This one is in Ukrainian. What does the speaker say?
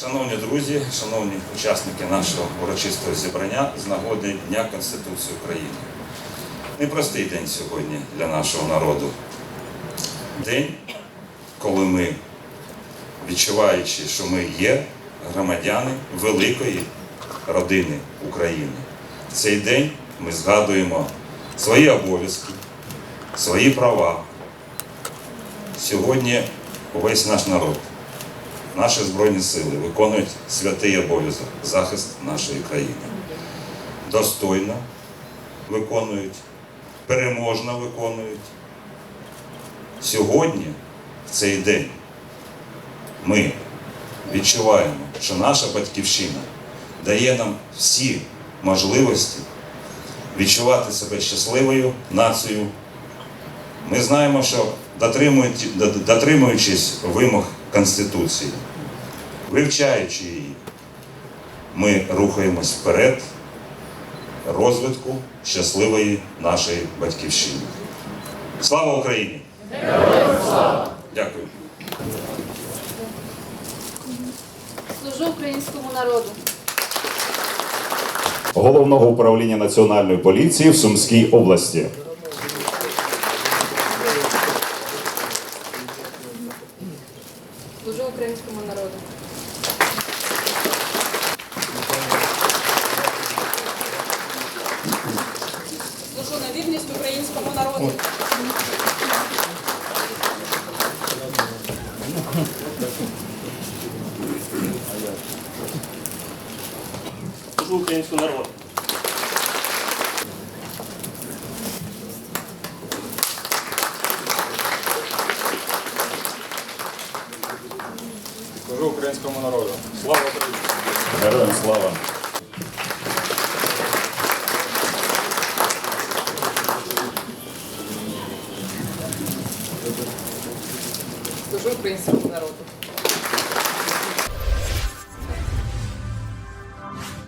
Шановні друзі, шановні учасники нашого урочистого зібрання з нагоди Дня Конституції України. Непростий день сьогодні для нашого народу. День, коли ми, відчуваючи, що ми є громадяни великої родини України. Цей день ми згадуємо свої обов'язки, свої права. Сьогодні увесь наш народ наші Збройні Сили виконують святий обов'язок захист нашої країни. Достойно виконують, переможно виконують. Сьогодні, в цей день, ми відчуваємо, що наша батьківщина дає нам всі можливості відчувати себе щасливою нацією. Ми знаємо, що дотримуючись вимог Конституції, вивчаючи її, ми рухаємось вперед розвитку щасливої нашої батьківщини. Слава Україні! Дякую. Служу українському народу. Головного управління Національної поліції в Сумській області. Служу українському народу. Служу на вірність українському народу. служу українському народу. українському народу. Слава Україні! Героям слава! Служу українському народу.